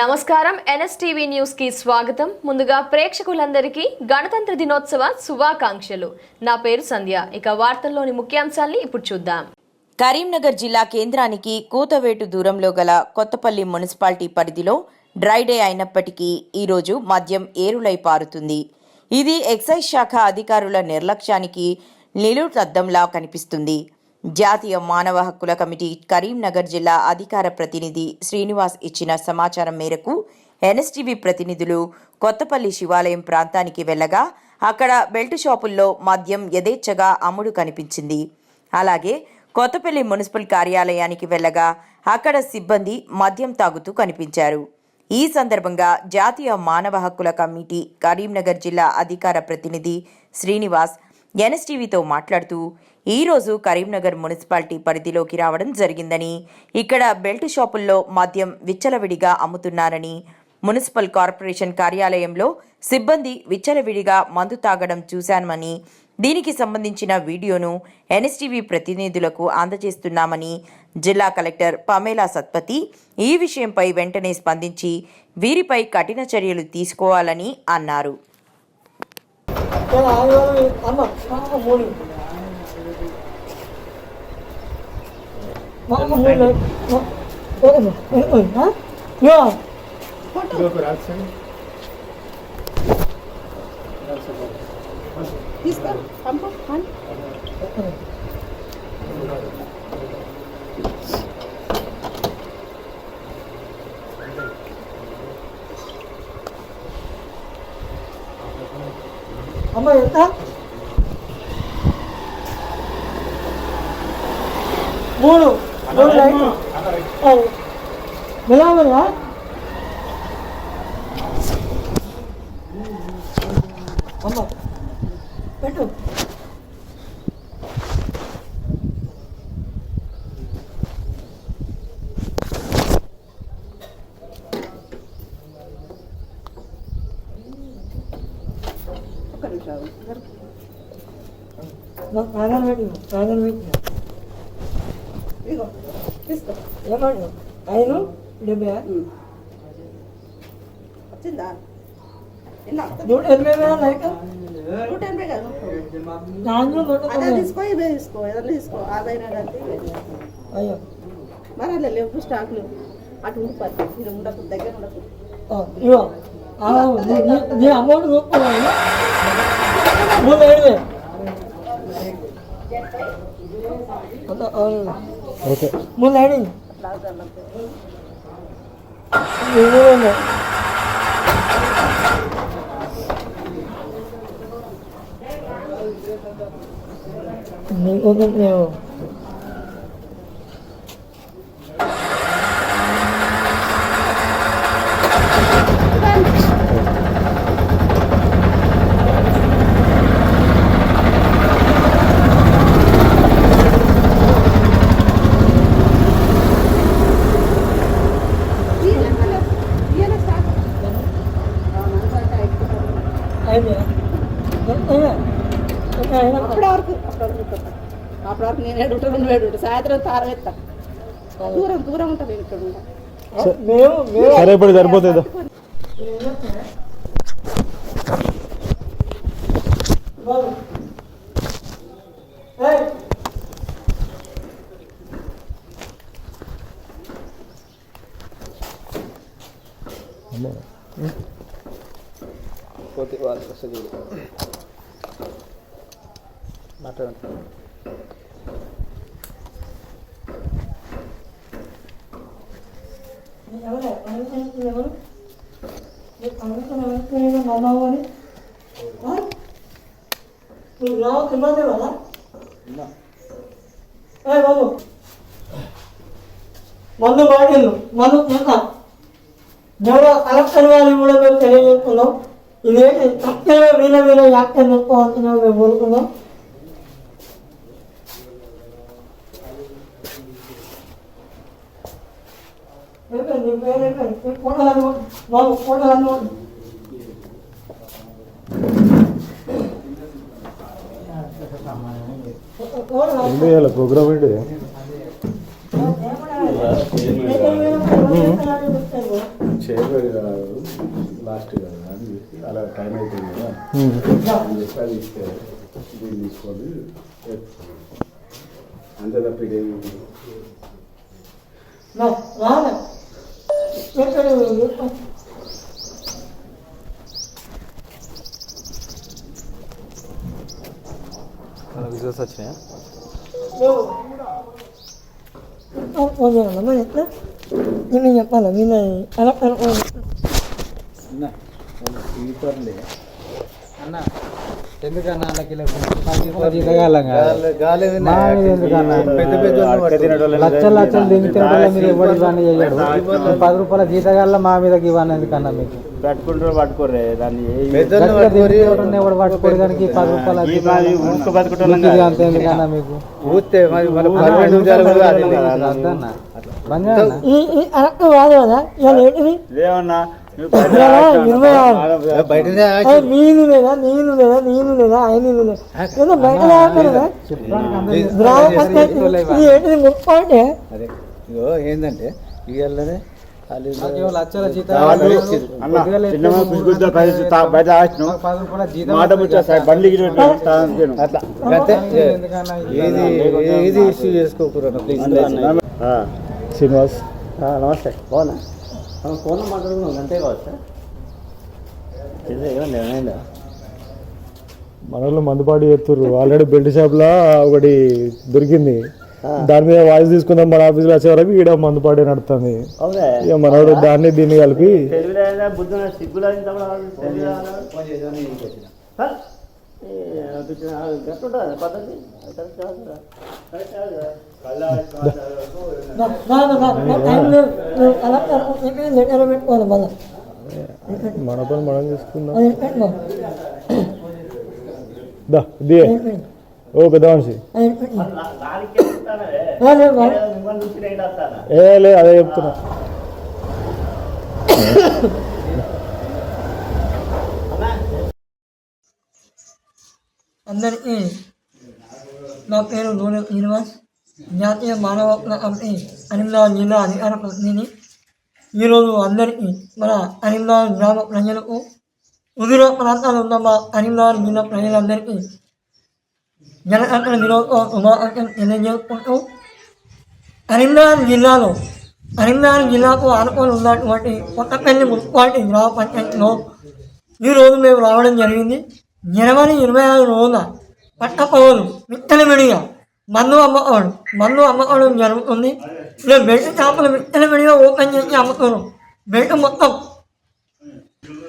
నమస్కారం. ఎన్ఎస్టీవీ న్యూస్కి స్వాగతం. ముందుగా ప్రేక్షకులందరికీ గణతంత్ర దినోత్సవ శుభాకాంక్షలు. నా పేరు సంధ్య. ఇక వార్తల్లోని ముఖ్యాంశాల్ని ఇప్పుడు చూద్దాం. కరీంనగర్ జిల్లా కేంద్రానికి కూతవేటు దూరంలో గల కొత్తపల్లి మున్సిపాలిటీ పరిధిలో డ్రై డే అయినప్పటికీ ఈరోజు మద్యం ఏరులై పారుతుంది. ఇది ఎక్సైజ్ శాఖ అధికారుల నిర్లక్ష్యానికి నిలుతద్దంలా కనిపిస్తుంది. జాతీయ మానవ హక్కుల కమిటీ కరీంనగర్ జిల్లా అధికార ప్రతినిధి శ్రీనివాస్ ఇచ్చిన సమాచారం మేరకు ఎన్ఎస్టీవీ ప్రతినిధులు కొత్తపల్లి శివాలయం ప్రాంతానికి వెళ్ళగా అక్కడ బెల్ట్ షాపుల్లో మద్యం యథేచ్ఛగా అమ్ముడు కనిపించింది. అలాగే కొత్తపల్లి మున్సిపల్ కార్యాలయానికి వెళ్ళగా అక్కడ సిబ్బంది మద్యం తాగుతూ కనిపించారు. ఈ సందర్భంగా జాతీయ మానవ హక్కుల కమిటీ కరీంనగర్ జిల్లా అధికార ప్రతినిధి శ్రీనివాస్ ఎన్ఎస్టీవీతో మాట్లాడుతూ ఈరోజు కరీంనగర్ మున్సిపాలిటీ పరిధిలోకి రావడం జరిగిందని ఇక్కడ బెల్ట్ షాపుల్లో మద్యం విచ్చలవిడిగా అమ్ముతున్నారని మున్సిపల్ కార్పొరేషన్ కార్యాలయంలో సిబ్బంది విచ్చలవిడిగా మందు తాగడం చూశామని దీనికి సంబంధించిన వీడియోను ఎన్ఎస్టీవీ ప్రతినిధులకు అందజేస్తున్నామని జిల్లా కలెక్టర్ పమేలా సత్పతి ఈ విషయంపై వెంటనే స్పందించి వీరిపై కఠిన చర్యలు తీసుకోవాలని అన్నారు. cái ấn vào nó không mua liền nó không mua lên nó ơi ơi ơi hả chưa grazie This one, come on, come on. అమ్మ ఎంత? మూడు. మూడు రైట్ నిలవదా అమ్మ పెట్టు. నాకు ప్రాణం పెట్టు ప్రాణం పెట్టు ఇదిగో తీసుకో ఏమన్నా ఐదు డెబ్బై ఉమ్. వచ్చిందా నూట ఎనభై వేల నూట ఎనభై కదా అదే తీసుకో ఇవే తీసుకో ఏదైనా తీసుకో తీసుకో. అయ్యో మరి అలా లేవు స్టాక్లు అటు ఉండిపోతుంది ఇది ఉండకు దగ్గర ఉండకు అమౌంట్ చూసుకోవాలి మూడు ఐదు ఓకే మూడు ఐదు ఇరవై నీకు నేను ఇయ్యలే స్టాక్ ఐదు అప్పటి వరకు అప్పటి వరకు ఉంటా. అప్పటి వరకు నేను ఏడు ఉంటా రెండు వేడు ఉంటా సాయంత్రం తారం ఎత్తా. దూరం దూరం ఉంటా నేను ఇక్కడ ఉంటా మేము మేము సరే ఇప్పుడు సరిపోతుందా. పోతే వాళ్ళు వస్తుంది ఎవరు అనుకుంటున్నారు ఎవరు మీరు అనుకున్న మామావు అని నువ్వు రావు ఇబ్బంది కదా ఏ బాబు మందు బాటిల్లు మందు తింటా ఎవరో కలెక్టర్ వారిని కూడా మేము తెలియజేస్తున్నాం ఇదేంటి తక్కువ వీళ్ళ వీళ్ళ యాక్టర్ చెప్పుకోవాల్సిన మేము కోరుకున్నాం ఏంటి ఇవాళ ప్రోగ్రామ్ ఏంటి? చేయలేదు కదా లాస్ట్ కదా అని చెప్పి అలా టైం అయిపోయింది కదా అని చెప్పి అది ఇస్తే దీన్ని తీసుకొని అంతే తప్ప ఇదేమి విజువల్స్ వచ్చినాయా పోనీ ఎట్లా నేను చెప్పాలి నేను అలా అన్న అన్న ఎందుకన్నా అన్నకి పెద్ద పెద్ద లక్షలు లక్షలు దింగి తినడం మీరు ఎవరు ఇవన్నీ చేయడు? పది రూపాయల జీతగాళ్ళ మా మీద ఇవన్నీ ఎందుకన్నా మీకు? పట్టుకుంటారు పట్టుకోరే దాన్ని ఎవడు పట్టుకోడు దానికి పది రూపాయల అంత ఎందుకన్నా మీకు? బంద్ లేవన్నా ఇరవై ఆరు లేదా నీళ్ళు లేదా లేదా లేదా బయట గ్రామ పంచాయతీ ఇది ఏంటిది అంటే ఏంటంటే ఇవాళనే బయట మాట బండి ఏది ఇష్యూ చేసుకోకూడదు శ్రీనివాస్ నమస్తే బాగున్నా ఫోన్ మాట్లాడుకున్నాం అంతే కావచ్చు. ఏమన్నా ఏమైందా? మన వాళ్ళు మందుపాటి చేస్తుర్రు. ఆల్రెడీ బెల్ట్ షాప్ లా ఒకటి దొరికింది. దాని మీద వాయిస్ తీసుకుందాం మన ఆఫీస్లో వచ్చే వరకు ఈడ మందుపాటి నడుస్తుంది అవునా? ఇక మనోడు దాన్ని దీన్ని కలిపి గట్టుంటుంది పద్ధతి కరెక్ట్. కరెక్ట్ కాదు. మన పని మనం చేసుకుందాం ఓ పెద్ద మనిషి. ఏ లే అదే చెప్తున్నా. అందరికీ నా పేరు నూనె శ్రీనివాస్. జాతీయ మానవ హక్కుల కమిటీ అనిమనాథ్ జిల్లా అధికార ప్రతినిధి ఈరోజు అందరికీ మన అనిమనాథ్ గ్రామ ప్రజలకు ఉదిర ప్రాంతాలు ఉన్న మా అనిమనాథ్ జిల్లా ప్రజలందరికీ జనహక్కుల దినోత్సవ శుభాకాంక్షలు తెలియజేసుకుంటూ కరీంనగర్ జిల్లాలో కరీంనగర్ జిల్లాకు ఆనుకొని ఉన్నటువంటి కొత్తపల్లి మున్సిపాలిటీ గ్రామ పంచాయతీలో ఈరోజు మేము రావడం జరిగింది. జనవరి ఇరవై ఆరు రోజున పట్టపవలు విత్తనమిడిగా మందు అమ్మకం మందు అమ్మకం జరుగుతుంది. ఇలా బెల్ట్ చేపలు విత్తనమిడిగా ఓపెన్ చేసి అమ్ముతారు బెల్ట్ మొత్తం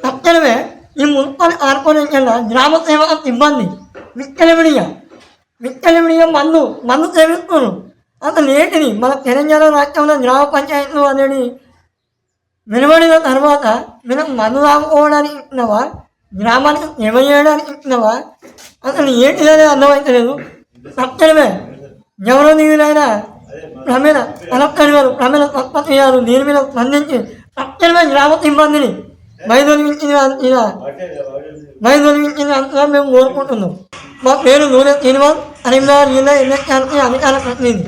తక్షణమే ఈ మున్సిపల్ కార్పొరేషన్ గ్రామ సేవక సిబ్బంది విత్తనమిడిగా విత్తనమిడిగా మందు మందు సేవిస్తున్నారు. అంత ఏంటిది మన తెలంగాణ రాష్ట్రంలో గ్రామ పంచాయతీలు అనేది వెలువడిన తర్వాత మనం మందు తాగుకోవడానికి ఇచ్చినవా గ్రామానికి సేవ చేయడానికి ఇచ్చినవా అసలు లేదా అర్థమవుతలేదు తక్షణమే గౌరవనీయులైన ప్రమేణ కలెక్టర్ గారు ప్రమేణ సత్పతి గారు దీని మీద స్పందించి తక్షణమే గ్రామ సిబ్బందిని వైదొలిగించిన ఇలా వైదొలిగించినంతగా మేము కోరుకుంటున్నాం. మా పేరు నూనె శ్రీనివాస్ కరీంనగర్ జిల్లా ఎన్ఎస్ఆర్పీ అధికార ప్రతినిధి.